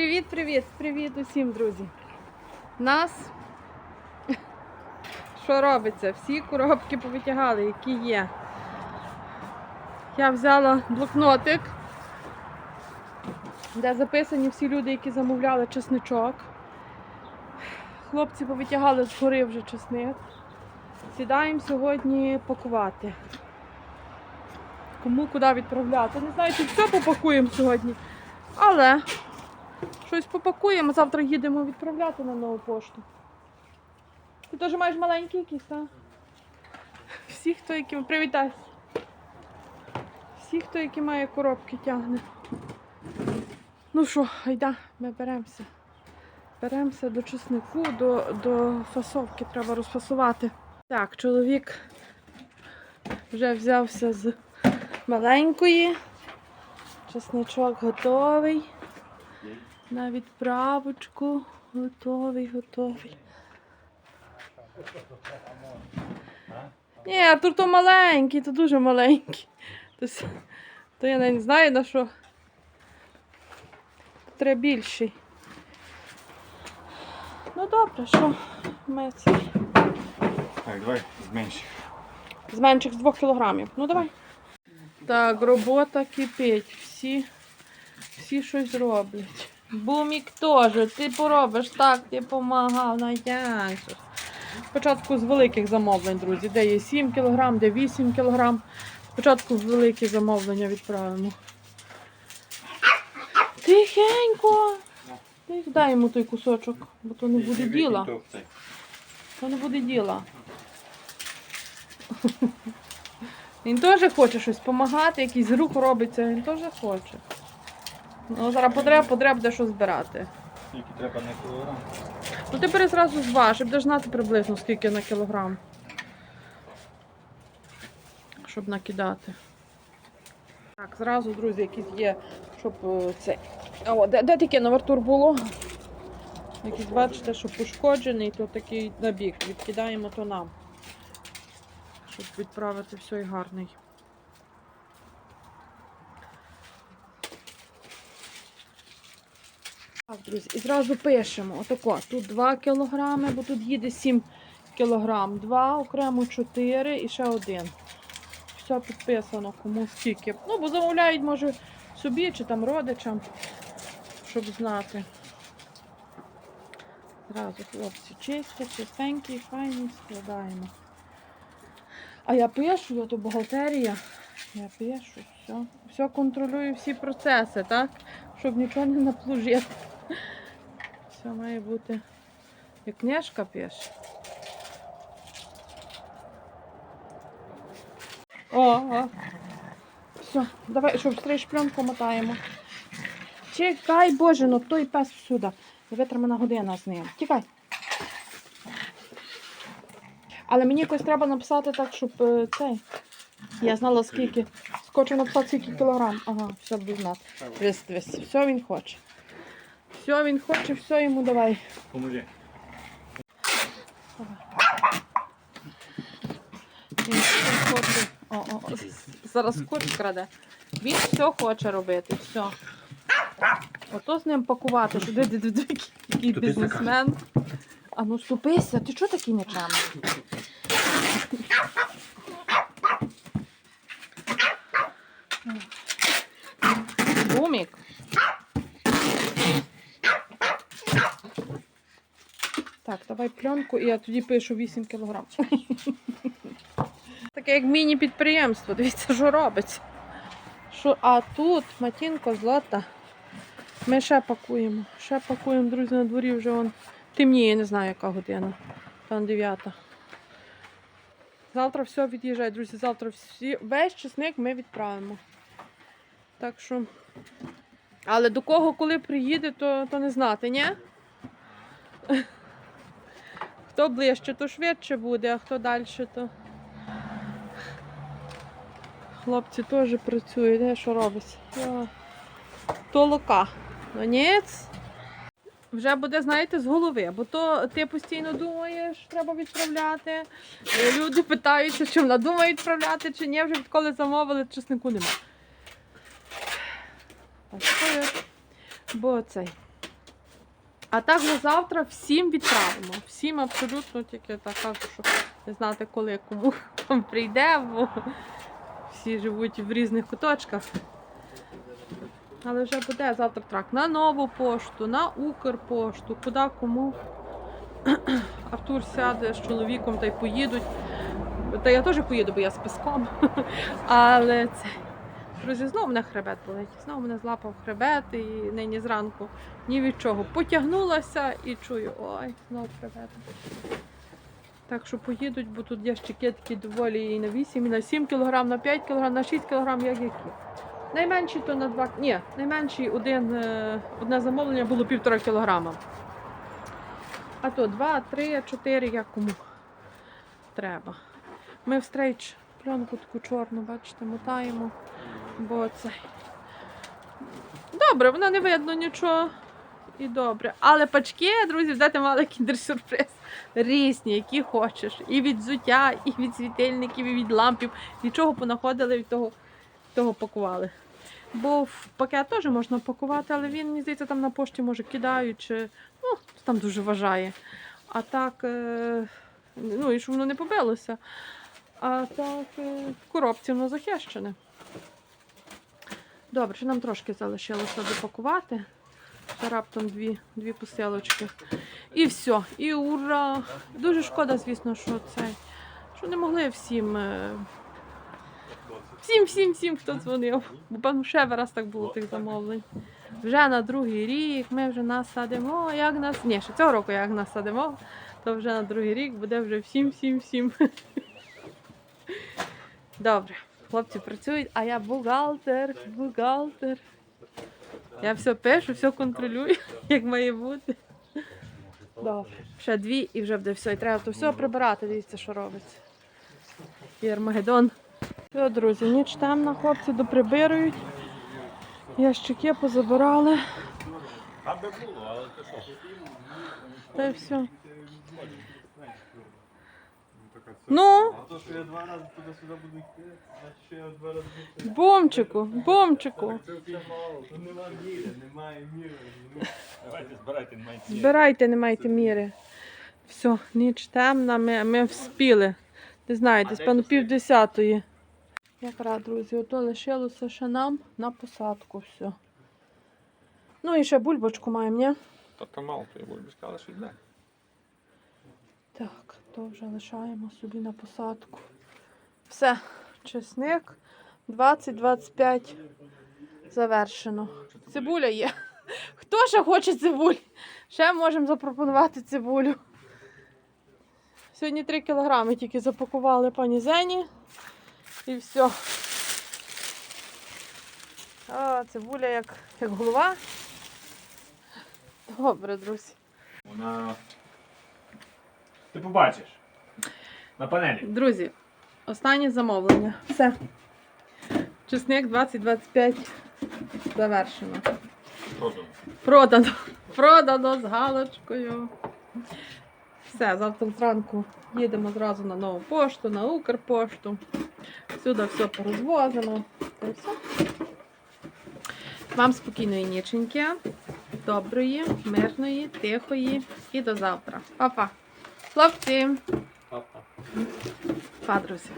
Привіт, привіт, усім, друзі. Нас що робиться? Всі коробки повитягали, які є. Я взяла блокнотик, де записані всі люди, які замовляли чесничок. Хлопці повитягали згори вже чесник. Сідаємо сьогодні пакувати. Кому куди відправляти. Не знаю, чи все попакуємо сьогодні. Але щось попакуємо, завтра їдемо відправляти на нову пошту. Ти теж маєш маленькі якісь, так? Всі, хто які. Привітайся. Всі, хто які має коробки, тягне. Ну що, айда, ми беремося. Беремося до чеснику, до, до фасовки треба розфасувати. Так, чоловік вже взявся з маленької. Чесничок готовий. На відправочку. Готовий, готовий. Ні, Артур то маленький, то дуже маленький. То, то я не знаю на що. Треба більший. Ну добре, що ми це Так, давай зменши. з менших з 2 кілограмів. Ну давай. Так, робота кипить. Всі, всі щось роблять. Бумік теж, ти поробиш так, ти помагав, на як. Спочатку з великих замовлень, друзі, де є 7 кг, де 8 кг. Спочатку великі замовлення відправимо. Тихенько. Тих, дай йому той кусочок, бо то не буде діла. То не буде діла. Він теж хоче щось допомагати, якийсь рух робиться, він теж хоче. Ну, зараз потреб, потреб де що збирати. Скільки треба на кілограм? Ну ти бери зразу зваж, будеш знати приблизно скільки на кілограм. Щоб накидати. Так, зразу, друзі, якісь є, щоб е, це. О, де, де таке на Артур було? Якийсь, бачите, що пошкоджений, то такий набіг. Відкидаємо то нам. Щоб відправити все і гарний. Так, друзі, і зразу пишемо. Отако, тут 2 кілограми, бо тут їде 7 кілограм. 2, окремо 4 і ще один. Все підписано, кому скільки. Ну, бо замовляють, може, собі чи там родичам, щоб знати. Зразу хлопці чистять, чистенькі, файні, складаємо. А я пишу, я то бухгалтерія. Я пишу, все. Все контролюю всі процеси, так? Щоб нічого не наплужити. Все має бути. Як книжка пише. О, о. Все, давай, щоб стриж пленку мотаємо. Чекай, Боже, ну той пес всюди. Витримана година з ним. Тікай. Але мені якось треба написати так, щоб е, цей. Я знала скільки. Хочу написати скільки кілограм. Ага, все буду знати. Весь, весь. Все він хоче. Все він хоче, все йому давай. Поможи. Він все хоче. О, о, о. Зараз скотч краде. Він все хоче робити, все. Ото з ним пакувати, що який бізнесмен. А ну ступися, ти чого такий нечемний? Бумік. Так, давай пленку і я тоді пишу 8 кілограм. Таке як міні-підприємство. Дивіться, що робиться. Що, а тут матінко злота. Ми ще пакуємо. Ще пакуємо, друзі, на дворі вже вон темніє, не знаю, яка година. Там 9. Завтра все від'їжджає, друзі. Завтра всі, весь чесник ми відправимо. Так що. Але до кого коли приїде, то, то не знати, ні? Хто ближче, то швидше буде, а хто далі, то. Хлопці теж працюють, де що робить? То лока. Ну ніц. Вже буде, знаєте, з голови, бо то ти постійно думаєш, треба відправляти. Люди питаються, чи вона думає відправляти, чи ні, вже відколи замовили, чеснику нема. Бо цей. А так вже завтра всім відправимо. Всім абсолютно тільки так кажу, що не знати, коли кому там прийде, бо всі живуть в різних куточках. Але вже буде завтра трак на нову пошту, на Укрпошту, куди кому. Артур сяде з чоловіком та й поїдуть. Та я теж поїду, бо я з песком. Але це. Друзі, знову мене хребет болить. Знову мене злапав хребет і нині зранку ні від чого. Потягнулася і чую, ой, знову хребет. Так що поїдуть, бо тут ящики такі доволі і на 8, і на 7 кг, на 5 кг, на 6 кг, як які. Найменші то на 2 Ні, найменший один, е, одне замовлення було півтора кілограма. А то 2, 3, 4, як кому треба. Ми в пленку таку чорну, бачите, мотаємо, бо це. Добре, вона не видно нічого. І добре. Але пачки, друзі, взяти мали кіндер-сюрприз. Різні, які хочеш. І від взуття, і від світильників, і від лампів. Нічого понаходили від того, того пакували. Бо в пакет теж можна пакувати, але він, мені здається, там на пошті може кидають, чи ну, там дуже вважає. А так, е, ну і щоб воно не побилося. А так, е, в коробці воно захищене. Добре, ще нам трошки залишилося допакувати. Ще раптом дві, дві посилочки. І все. І ура! Дуже шкода, звісно, що це. Що не могли всім. е, Всім, всім, всім, хто дзвонив. Бо ще раз так було тих замовлень. Вже на другий рік ми вже насадимо. Як нас. Ні, ще цього року як насадимо, то вже на другий рік буде вже всім, всім, всім. Добре, хлопці працюють, а я бухгалтер, бухгалтер. Я все пишу, все контролюю, як має бути. Добре. Ще дві і вже буде все. І треба то все прибирати, дивіться, що робиться. І. Все, друзі, ніч темна, хлопці доприбирують. Ящики позабирали. Та й все. Ну, А то, що я два рази туди-сюди буду йти, значить, що я два рази буду. бомчику, бомчику. Це все мало, то нема міри, немає міри. Давайте збирайте, немає міри. Збирайте, не майте міри. Все, ніч темна, ми, ми вспіли. Не знаю, десь певно пів десятої. Якраз, друзі, ото лишилося ще нам на посадку все. Ну і ще бульбочку маємо, ні? Та то мало, то я буду сказали, що йде. Так, то вже лишаємо собі на посадку. Все, чесник 20-25 завершено. Цибуля є. Хто ще хоче цибуль? Ще можемо запропонувати цибулю. Сьогодні 3 кілограми тільки запакували пані Зені. І все. О, цибуля як, як голова. Добре, друзі. Вона. Ти побачиш. На панелі. Друзі, останнє замовлення. Все. Чесник 2025 завершено. Продано. Продано. Продано з галочкою. Все, завтра зранку їдемо зразу на нову пошту, на Укрпошту. Сюди все порозвозимо. Й все. Вам спокійної ніченьки, доброї, мирної, тихої і до завтра. Па-па. Хлопці! Папа. Па, друзі.